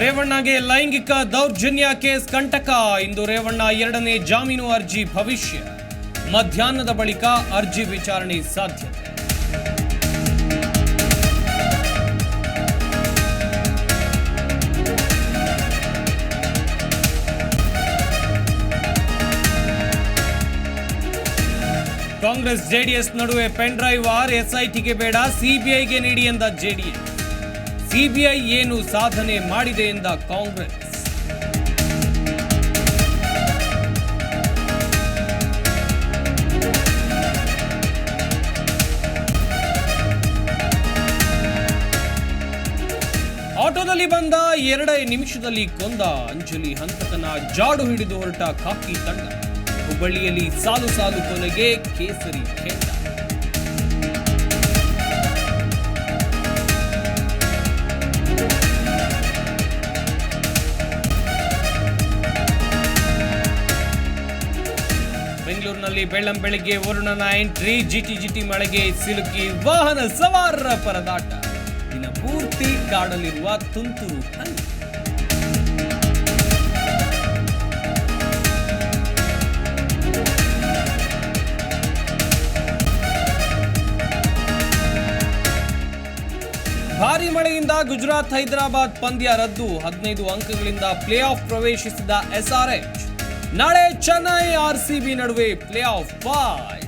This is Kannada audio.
ರೇವಣ್ಣಗೆ ಲೈಂಗಿಕ ದೌರ್ಜನ್ಯ ಕೇಸ್ ಕಂಟಕ. ಇಂದು ರೇವಣ್ಣ ಎರಡನೇ ಜಾಮೀನು ಅರ್ಜಿ ಭವಿಷ್ಯ. ಮಧ್ಯಾಹ್ನದ ಬಳಿಕ ಅರ್ಜಿ ವಿಚಾರಣೆ ಸಾಧ್ಯ ಕಾಂಗ್ರೆಸ್ ಜೆಡಿಎಸ್ ನಡುವೆ ಪೆನ್ ಡ್ರೈವ್ ಆರ್ ಎಸ್ಐಟಿಗೆ ಬೇಡ, ಸಿಬಿಐಗೆ ನೀಡಿ ಎಂದ ಜೆಡಿಎಸ್. ಸಿಬಿಐ ಏನು ಸಾಧನೆ ಮಾಡಿದೆ ಎಂದ ಕಾಂಗ್ರೆಸ್? ಆಟೋದಲ್ಲಿ ಬಂದ ಎರಡೇ ನಿಮಿಷದಲ್ಲಿ ಕೊಂದ ಅಂಜಲಿ ಹಂತಕನ ಜಾಡು ಹಿಡಿದು ಹೊರಟ ಖಾಕಿ ತಂಡ. ಹುಬ್ಬಳ್ಳಿಯಲ್ಲಿ ಸಾಲು ಸಾಲು ಕೊನೆಗೆ ಕೇಸರಿ ಖೇಡ ಬೆಂಗಳೂರಿನಲ್ಲಿ ಬೆಳ್ಳಂ ಬೆಳಿಗ್ಗೆ ವರುಣನ ಎಂಟ್ರಿ ಜಿಟಿ ಜಿಟಿ ಮಳೆಗೆ ಸಿಲುಕಿ ವಾಹನ ಸವಾರರ ಪರದಾಟ. ದಿನ ಪೂರ್ತಿ ಕಾಡಲಿರುವ ತುಂತುರು ಭಾರಿ ಮಳೆಯಿಂದ ಗುಜರಾತ್ ಹೈದರಾಬಾದ್ ಪಂದ್ಯ ರದ್ದು. ಹದಿನೈದು ಅಂಕಗಳಿಂದ ಪ್ಲೇ ಆಫ್ ಪ್ರವೇಶಿಸಿದ ಎಸ್ಆರ್ಎಚ್. ನಾಳೆ ಚೆನ್ನೈ ಆರ್ ಸಿ ಬಿ ನಡುವೆ ಪ್ಲೇ ಆಫ್ ಫೈಟ್